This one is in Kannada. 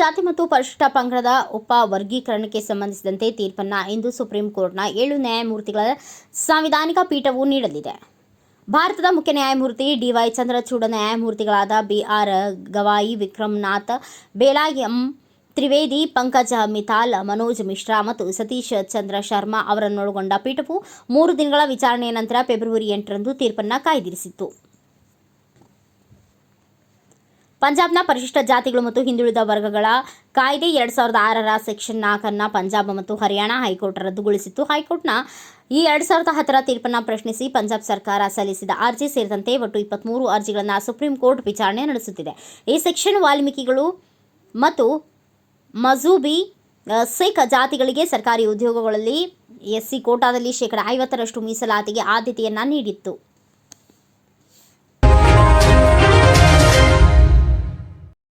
ಜಾತಿ ಮತ್ತು ಪರಿಶಿಷ್ಟ ಪಂಗಡದ ಉಪ ವರ್ಗೀಕರಣಕ್ಕೆ ಸಂಬಂಧಿಸಿದಂತೆ ತೀರ್ಪನ್ನು ಇಂದು ಸುಪ್ರೀಂ ಕೋರ್ಟ್ನ ಏಳು ನ್ಯಾಯಮೂರ್ತಿಗಳ ಸಾಂವಿಧಾನಿಕ ಪೀಠವು ನೀಡಲಿದೆ. ಭಾರತದ ಮುಖ್ಯ ನ್ಯಾಯಮೂರ್ತಿ ಡಿವೈ ಚಂದ್ರಚೂಡ, ನ್ಯಾಯಮೂರ್ತಿಗಳಾದ B R Gavai Vikramnath Bela M Trivedi, Pankaj Mithal Manoj Mishra ಮತ್ತು ಸತೀಶ್ ಚಂದ್ರ ಶರ್ಮಾ ಅವರನ್ನೊಳಗೊಂಡ ಪೀಠವು ಮೂರು ದಿನಗಳ ವಿಚಾರಣೆಯ ನಂತರ ಫೆಬ್ರವರಿ ಎಂಟರಂದು ತೀರ್ಪನ್ನು ಕಾಯ್ದಿರಿಸಿತ್ತು. ಪಂಜಾಬ್ನ ಪರಿಶಿಷ್ಟ ಜಾತಿಗಳು ಮತ್ತು ಹಿಂದುಳಿದ ವರ್ಗಗಳ ಕಾಯ್ದೆ ಎರಡು ಸಾವಿರದ ಆರರ ಸೆಕ್ಷನ್ ನಾಲ್ಕನ್ನು ಪಂಜಾಬ್ ಮತ್ತು ಹರಿಯಾಣ ಹೈಕೋರ್ಟ್ ರದ್ದುಗೊಳಿಸಿತ್ತು. ಹೈಕೋರ್ಟ್ನ ಈ ಎರಡು ಸಾವಿರದ ಹತ್ತರ ತೀರ್ಪನ್ನು ಪ್ರಶ್ನಿಸಿ ಪಂಜಾಬ್ ಸರ್ಕಾರ ಸಲ್ಲಿಸಿದ ಅರ್ಜಿ ಸೇರಿದಂತೆ ಒಟ್ಟು ಇಪ್ಪತ್ಮೂರು ಅರ್ಜಿಗಳನ್ನು ಸುಪ್ರೀಂ ಕೋರ್ಟ್ ವಿಚಾರಣೆ ನಡೆಸುತ್ತಿದೆ. ಈ ಸೆಕ್ಷನ್ ವಾಲ್ಮೀಕಿಗಳು ಮತ್ತು ಮಜೂಬಿ ಸಿಖ್ ಜಾತಿಗಳಿಗೆ ಸರ್ಕಾರಿ ಉದ್ಯೋಗಗಳಲ್ಲಿ ಎಸ್ಸಿ ಕೋಟಾದಲ್ಲಿ ಶೇಕಡ ಐವತ್ತರಷ್ಟು ಮೀಸಲಾತಿಗೆ ಆದ್ಯತೆಯನ್ನು ನೀಡಿತ್ತು.